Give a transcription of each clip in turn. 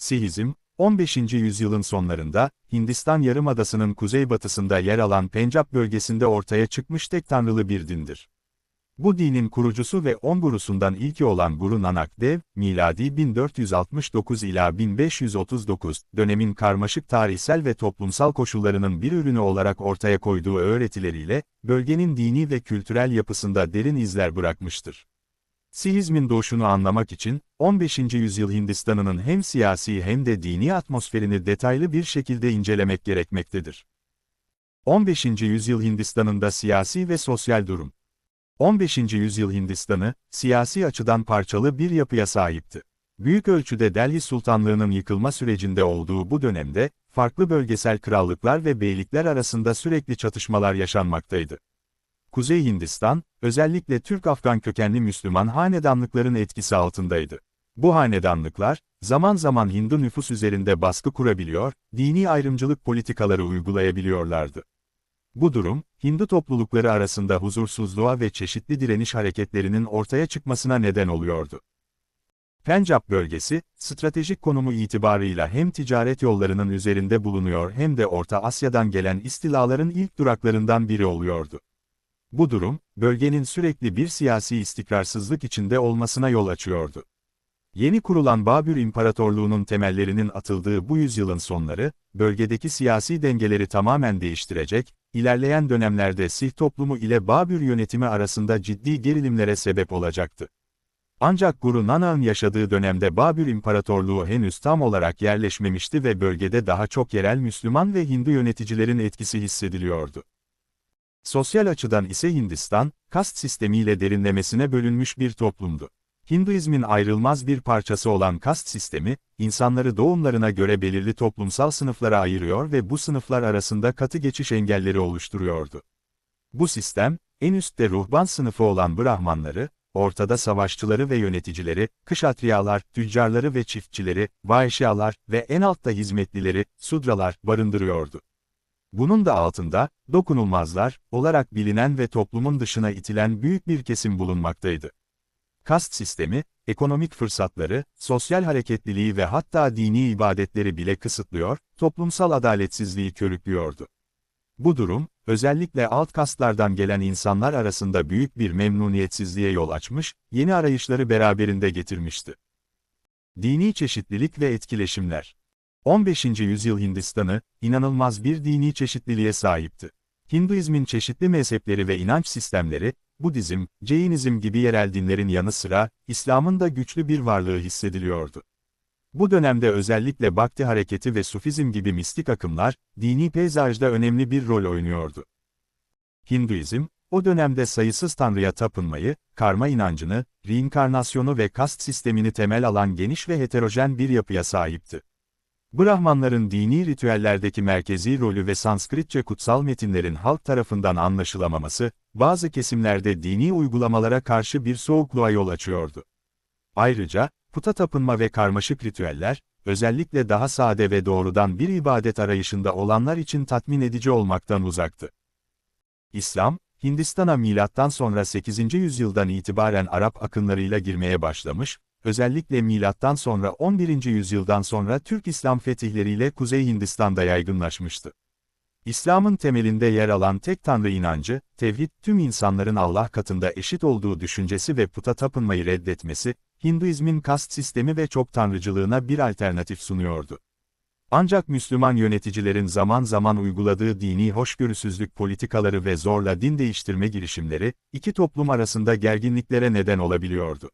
Sihizm, 15. yüzyılın sonlarında, Hindistan Yarımadası'nın kuzeybatısında yer alan Pencap bölgesinde ortaya çıkmış tek tanrılı bir dindir. Bu dinin kurucusu ve on gurusundan ilki olan Guru Nanak Dev, miladi 1469 ila 1539, dönemin karmaşık tarihsel ve toplumsal koşullarının bir ürünü olarak ortaya koyduğu öğretileriyle, bölgenin dini ve kültürel yapısında derin izler bırakmıştır. Sihizmin doğuşunu anlamak için, 15. yüzyıl Hindistan'ının hem siyasi hem de dini atmosferini detaylı bir şekilde incelemek gerekmektedir. 15. yüzyıl Hindistan'ında siyasi ve sosyal durum 15. yüzyıl Hindistan'ı, siyasi açıdan parçalı bir yapıya sahipti. Büyük ölçüde Delhi Sultanlığı'nın yıkılma sürecinde olduğu bu dönemde, farklı bölgesel krallıklar ve beylikler arasında sürekli çatışmalar yaşanmaktaydı. Kuzey Hindistan, özellikle Türk-Afgan kökenli Müslüman hanedanlıkların etkisi altındaydı. Bu hanedanlıklar, zaman zaman Hindu nüfus üzerinde baskı kurabiliyor, dini ayrımcılık politikaları uygulayabiliyorlardı. Bu durum, Hindu toplulukları arasında huzursuzluğa ve çeşitli direniş hareketlerinin ortaya çıkmasına neden oluyordu. Pencap bölgesi, stratejik konumu itibarıyla hem ticaret yollarının üzerinde bulunuyor hem de Orta Asya'dan gelen istilaların ilk duraklarından biri oluyordu. Bu durum, bölgenin sürekli bir siyasi istikrarsızlık içinde olmasına yol açıyordu. Yeni kurulan Babür İmparatorluğu'nun temellerinin atıldığı bu yüzyılın sonları, bölgedeki siyasi dengeleri tamamen değiştirecek, ilerleyen dönemlerde Sih toplumu ile Babür yönetimi arasında ciddi gerilimlere sebep olacaktı. Ancak Guru Nanak'ın yaşadığı dönemde Babür İmparatorluğu henüz tam olarak yerleşmemişti ve bölgede daha çok yerel Müslüman ve Hindu yöneticilerin etkisi hissediliyordu. Sosyal açıdan ise Hindistan, kast sistemiyle derinlemesine bölünmüş bir toplumdu. Hinduizmin ayrılmaz bir parçası olan kast sistemi, insanları doğumlarına göre belirli toplumsal sınıflara ayırıyor ve bu sınıflar arasında katı geçiş engelleri oluşturuyordu. Bu sistem, en üstte ruhban sınıfı olan Brahmanları, ortada savaşçıları ve yöneticileri, kışatriyalar, tüccarları ve çiftçileri, vaişyalar ve en altta hizmetlileri, sudralar barındırıyordu. Bunun da altında, dokunulmazlar, olarak bilinen ve toplumun dışına itilen büyük bir kesim bulunmaktaydı. Kast sistemi, ekonomik fırsatları, sosyal hareketliliği ve hatta dini ibadetleri bile kısıtlıyor, toplumsal adaletsizliği körüklüyordu. Bu durum, özellikle alt kastlardan gelen insanlar arasında büyük bir memnuniyetsizliğe yol açmış, yeni arayışları beraberinde getirmişti. Dini çeşitlilik ve etkileşimler 15. yüzyıl Hindistan'ı, inanılmaz bir dini çeşitliliğe sahipti. Hinduizmin çeşitli mezhepleri ve inanç sistemleri, Budizm, Jainizm gibi yerel dinlerin yanı sıra, İslam'ın da güçlü bir varlığı hissediliyordu. Bu dönemde özellikle Bhakti hareketi ve Sufizm gibi mistik akımlar, dini peyzajda önemli bir rol oynuyordu. Hinduizm, o dönemde sayısız tanrıya tapınmayı, karma inancını, reinkarnasyonu ve kast sistemini temel alan geniş ve heterojen bir yapıya sahipti. Brahmanların dini ritüellerdeki merkezi rolü ve Sanskritçe kutsal metinlerin halk tarafından anlaşılamaması, bazı kesimlerde dini uygulamalara karşı bir soğukluğa yol açıyordu. Ayrıca, puta tapınma ve karmaşık ritüeller, özellikle daha sade ve doğrudan bir ibadet arayışında olanlar için tatmin edici olmaktan uzaktı. İslam, Hindistan'a milattan sonra 8. yüzyıldan itibaren Arap akınlarıyla girmeye başlamış, özellikle milattan sonra 11. yüzyıldan sonra Türk İslam fetihleriyle Kuzey Hindistan'da yaygınlaşmıştı. İslam'ın temelinde yer alan tek tanrı inancı, tevhid, tüm insanların Allah katında eşit olduğu düşüncesi ve puta tapınmayı reddetmesi, Hinduizmin kast sistemi ve çok tanrıcılığına bir alternatif sunuyordu. Ancak Müslüman yöneticilerin zaman zaman uyguladığı dini hoşgörüsüzlük politikaları ve zorla din değiştirme girişimleri, iki toplum arasında gerginliklere neden olabiliyordu.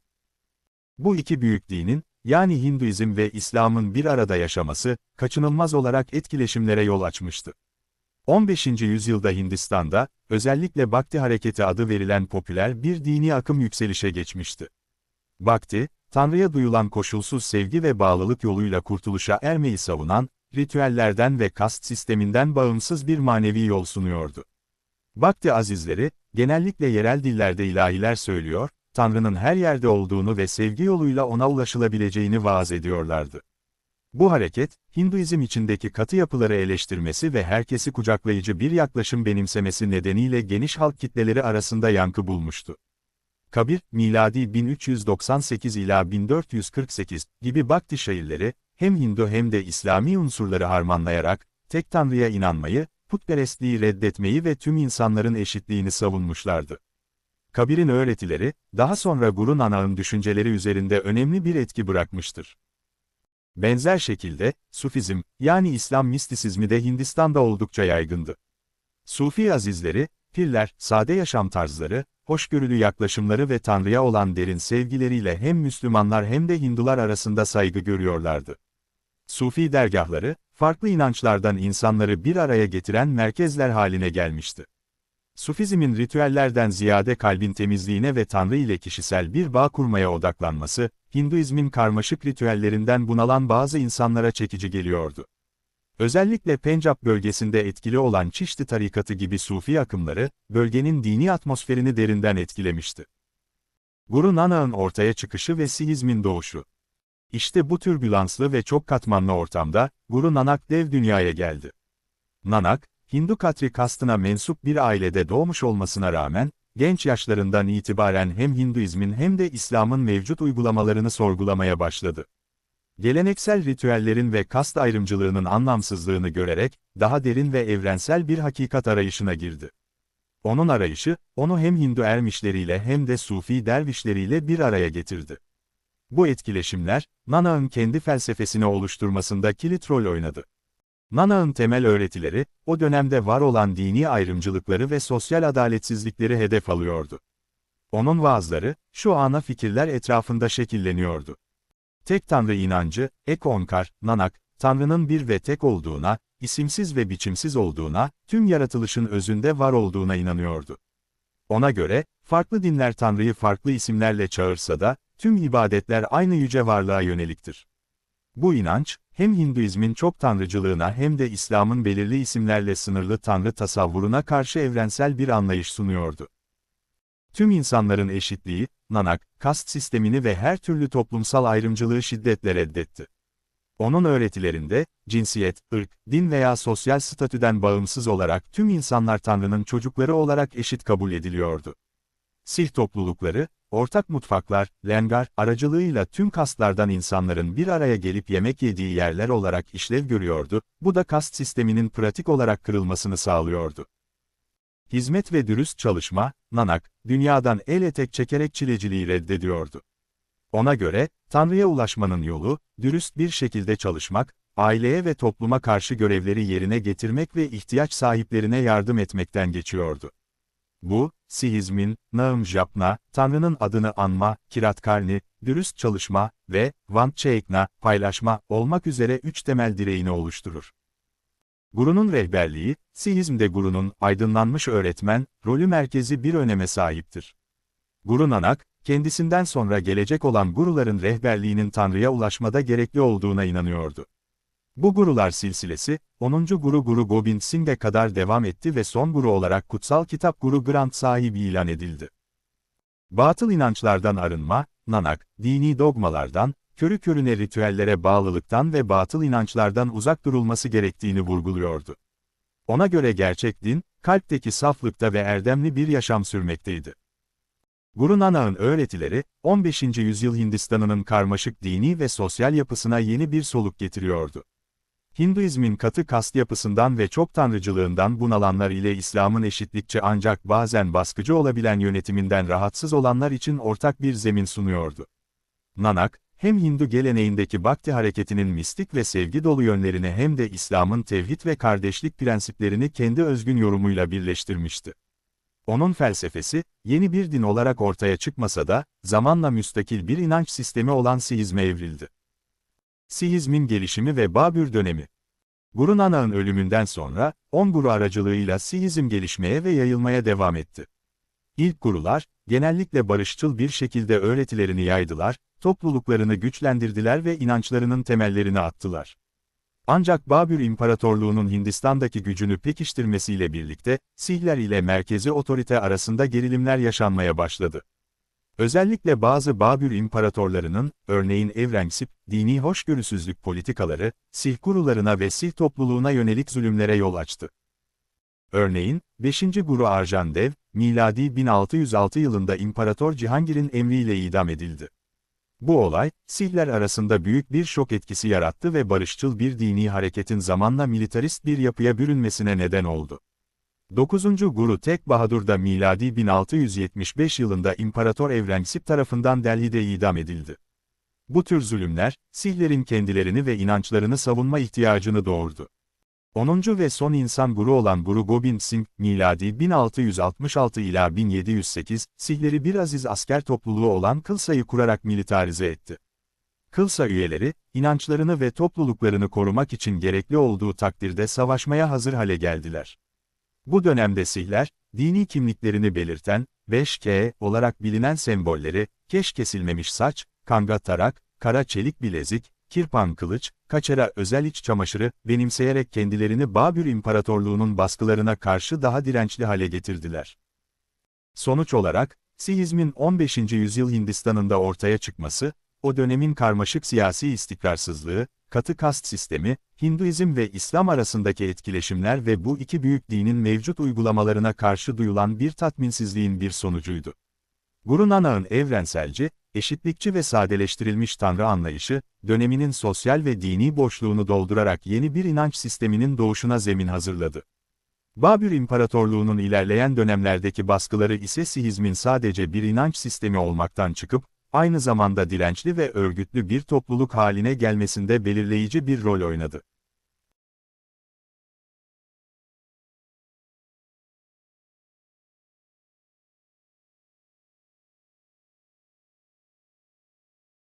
Bu iki büyük dinin, yani Hinduizm ve İslam'ın bir arada yaşaması, kaçınılmaz olarak etkileşimlere yol açmıştı. 15. yüzyılda Hindistan'da, özellikle Bhakti hareketi adı verilen popüler bir dini akım yükselişe geçmişti. Bhakti, Tanrı'ya duyulan koşulsuz sevgi ve bağlılık yoluyla kurtuluşa ermeyi savunan, ritüellerden ve kast sisteminden bağımsız bir manevi yol sunuyordu. Bhakti azizleri, genellikle yerel dillerde ilahiler söylüyor, Tanrı'nın her yerde olduğunu ve sevgi yoluyla ona ulaşılabileceğini vaaz ediyorlardı. Bu hareket, Hinduizm içindeki katı yapıları eleştirmesi ve herkesi kucaklayıcı bir yaklaşım benimsemesi nedeniyle geniş halk kitleleri arasında yankı bulmuştu. Kabir, miladi 1398 ila 1448 gibi Bhakti şairleri, hem Hindu hem de İslami unsurları harmanlayarak, tek tanrıya inanmayı, putperestliği reddetmeyi ve tüm insanların eşitliğini savunmuşlardı. Kabir'in öğretileri, daha sonra Guru Nanak'ın düşünceleri üzerinde önemli bir etki bırakmıştır. Benzer şekilde, Sufizm, yani İslam mistisizmi de Hindistan'da oldukça yaygındı. Sufi azizleri, pirler, sade yaşam tarzları, hoşgörülü yaklaşımları ve Tanrı'ya olan derin sevgileriyle hem Müslümanlar hem de Hindular arasında saygı görüyorlardı. Sufi dergahları, farklı inançlardan insanları bir araya getiren merkezler haline gelmişti. Sufizmin ritüellerden ziyade kalbin temizliğine ve Tanrı ile kişisel bir bağ kurmaya odaklanması, Hinduizmin karmaşık ritüellerinden bunalan bazı insanlara çekici geliyordu. Özellikle Pencap bölgesinde etkili olan Çişti tarikatı gibi Sufi akımları, bölgenin dini atmosferini derinden etkilemişti. Guru Nanak'ın ortaya çıkışı ve Sihizmin doğuşu. İşte bu türbülanslı ve çok katmanlı ortamda, Guru Nanak dev dünyaya geldi. Nanak, Hindu Katri kastına mensup bir ailede doğmuş olmasına rağmen, genç yaşlarından itibaren hem Hinduizmin hem de İslam'ın mevcut uygulamalarını sorgulamaya başladı. Geleneksel ritüellerin ve kast ayrımcılığının anlamsızlığını görerek, daha derin ve evrensel bir hakikat arayışına girdi. Onun arayışı, onu hem Hindu ermişleriyle hem de Sufi dervişleriyle bir araya getirdi. Bu etkileşimler, Nanak'ın kendi felsefesini oluşturmasında kilit rol oynadı. Nanak'ın temel öğretileri, o dönemde var olan dini ayrımcılıkları ve sosyal adaletsizlikleri hedef alıyordu. Onun vaazları, şu ana fikirler etrafında şekilleniyordu. Tek Tanrı inancı, Ek Onkar, Nanak, Tanrı'nın bir ve tek olduğuna, isimsiz ve biçimsiz olduğuna, tüm yaratılışın özünde var olduğuna inanıyordu. Ona göre, farklı dinler Tanrı'yı farklı isimlerle çağırsa da, tüm ibadetler aynı yüce varlığa yöneliktir. Bu inanç, hem Hinduizmin çok tanrıcılığına hem de İslam'ın belirli isimlerle sınırlı tanrı tasavvuruna karşı evrensel bir anlayış sunuyordu. Tüm insanların eşitliği, Nanak, kast sistemini ve her türlü toplumsal ayrımcılığı şiddetle reddetti. Onun öğretilerinde, cinsiyet, ırk, din veya sosyal statüden bağımsız olarak tüm insanlar Tanrı'nın çocukları olarak eşit kabul ediliyordu. Sih toplulukları, ortak mutfaklar, lengar, aracılığıyla tüm kastlardan insanların bir araya gelip yemek yediği yerler olarak işlev görüyordu, bu da kast sisteminin pratik olarak kırılmasını sağlıyordu. Hizmet ve dürüst çalışma, Nanak, dünyadan el etek çekerek çileciliği reddediyordu. Ona göre, Tanrı'ya ulaşmanın yolu, dürüst bir şekilde çalışmak, aileye ve topluma karşı görevleri yerine getirmek ve ihtiyaç sahiplerine yardım etmekten geçiyordu. Bu, Sihizmin, Naım Japna, Tanrı'nın adını anma, Kiratkarni, dürüst çalışma ve Vantçeykna, paylaşma olmak üzere üç temel direğini oluşturur. Guru'nun rehberliği, Sihizm'de Guru'nun aydınlanmış öğretmen, rolü merkezi bir öneme sahiptir. Guru Nanak, kendisinden sonra gelecek olan guruların rehberliğinin Tanrı'ya ulaşmada gerekli olduğuna inanıyordu. Bu gurular silsilesi, 10. Guru Guru Gobind Singh'e kadar devam etti ve son guru olarak kutsal kitap Guru Granth sahibi ilan edildi. Batıl inançlardan arınma, Nanak, dini dogmalardan, körü körüne ritüellere bağlılıktan ve batıl inançlardan uzak durulması gerektiğini vurguluyordu. Ona göre gerçek din, kalpteki saflıkta ve erdemli bir yaşam sürmekteydi. Guru Nanak'ın öğretileri, 15. yüzyıl Hindistan'ının karmaşık dini ve sosyal yapısına yeni bir soluk getiriyordu. Hinduizmin katı kast yapısından ve çok tanrıcılığından bunalanlar ile İslam'ın eşitlikçe ancak bazen baskıcı olabilen yönetiminden rahatsız olanlar için ortak bir zemin sunuyordu. Nanak, hem Hindu geleneğindeki Bhakti hareketinin mistik ve sevgi dolu yönlerini hem de İslam'ın tevhid ve kardeşlik prensiplerini kendi özgün yorumuyla birleştirmişti. Onun felsefesi, yeni bir din olarak ortaya çıkmasa da, zamanla müstakil bir inanç sistemi olan Sihizme evrildi. Sihizmin gelişimi ve Babür dönemi Guru Nanak'ın ölümünden sonra, on guru aracılığıyla Sihizm gelişmeye ve yayılmaya devam etti. İlk gurular, genellikle barışçıl bir şekilde öğretilerini yaydılar, topluluklarını güçlendirdiler ve inançlarının temellerini attılar. Ancak Babür İmparatorluğu'nun Hindistan'daki gücünü pekiştirmesiyle birlikte, Sihler ile merkezi otorite arasında gerilimler yaşanmaya başladı. Özellikle bazı Babür imparatorlarının, örneğin Evrensip, dini hoşgörüsüzlük politikaları, Sih gurularına ve Sih topluluğuna yönelik zulümlere yol açtı. Örneğin, 5. Guru Arjan Dev, miladi 1606 yılında İmparator Cihangir'in emriyle idam edildi. Bu olay, Sihler arasında büyük bir şok etkisi yarattı ve barışçıl bir dini hareketin zamanla militarist bir yapıya bürünmesine neden oldu. 9. Guru Tek Bahadur da miladi 1675 yılında İmparator Evrengisip tarafından Delhi'de idam edildi. Bu tür zulümler, Sihlerin kendilerini ve inançlarını savunma ihtiyacını doğurdu. 10. ve son insan guru olan Guru Gobind Singh, miladi 1666 ila 1708, Sihleri bir aziz asker topluluğu olan Kılsa'yı kurarak militarize etti. Kılsa üyeleri, inançlarını ve topluluklarını korumak için gerekli olduğu takdirde savaşmaya hazır hale geldiler. Bu dönemde Sihler, dini kimliklerini belirten, Veşke olarak bilinen sembolleri, keş kesilmemiş saç, kanga tarak, kara çelik bilezik, kirpan kılıç, kaçera özel iç çamaşırı benimseyerek kendilerini Babür İmparatorluğu'nun baskılarına karşı daha dirençli hale getirdiler. Sonuç olarak, Sihizmin 15. yüzyıl Hindistan'ında ortaya çıkması, o dönemin karmaşık siyasi istikrarsızlığı, katı kast sistemi, Hinduizm ve İslam arasındaki etkileşimler ve bu iki büyük dinin mevcut uygulamalarına karşı duyulan bir tatminsizliğin bir sonucuydu. Guru Nanak'ın evrenselci, eşitlikçi ve sadeleştirilmiş tanrı anlayışı, döneminin sosyal ve dini boşluğunu doldurarak yeni bir inanç sisteminin doğuşuna zemin hazırladı. Babür İmparatorluğu'nun ilerleyen dönemlerdeki baskıları ise Sihizmin sadece bir inanç sistemi olmaktan çıkıp, aynı zamanda dirençli ve örgütlü bir topluluk haline gelmesinde belirleyici bir rol oynadı.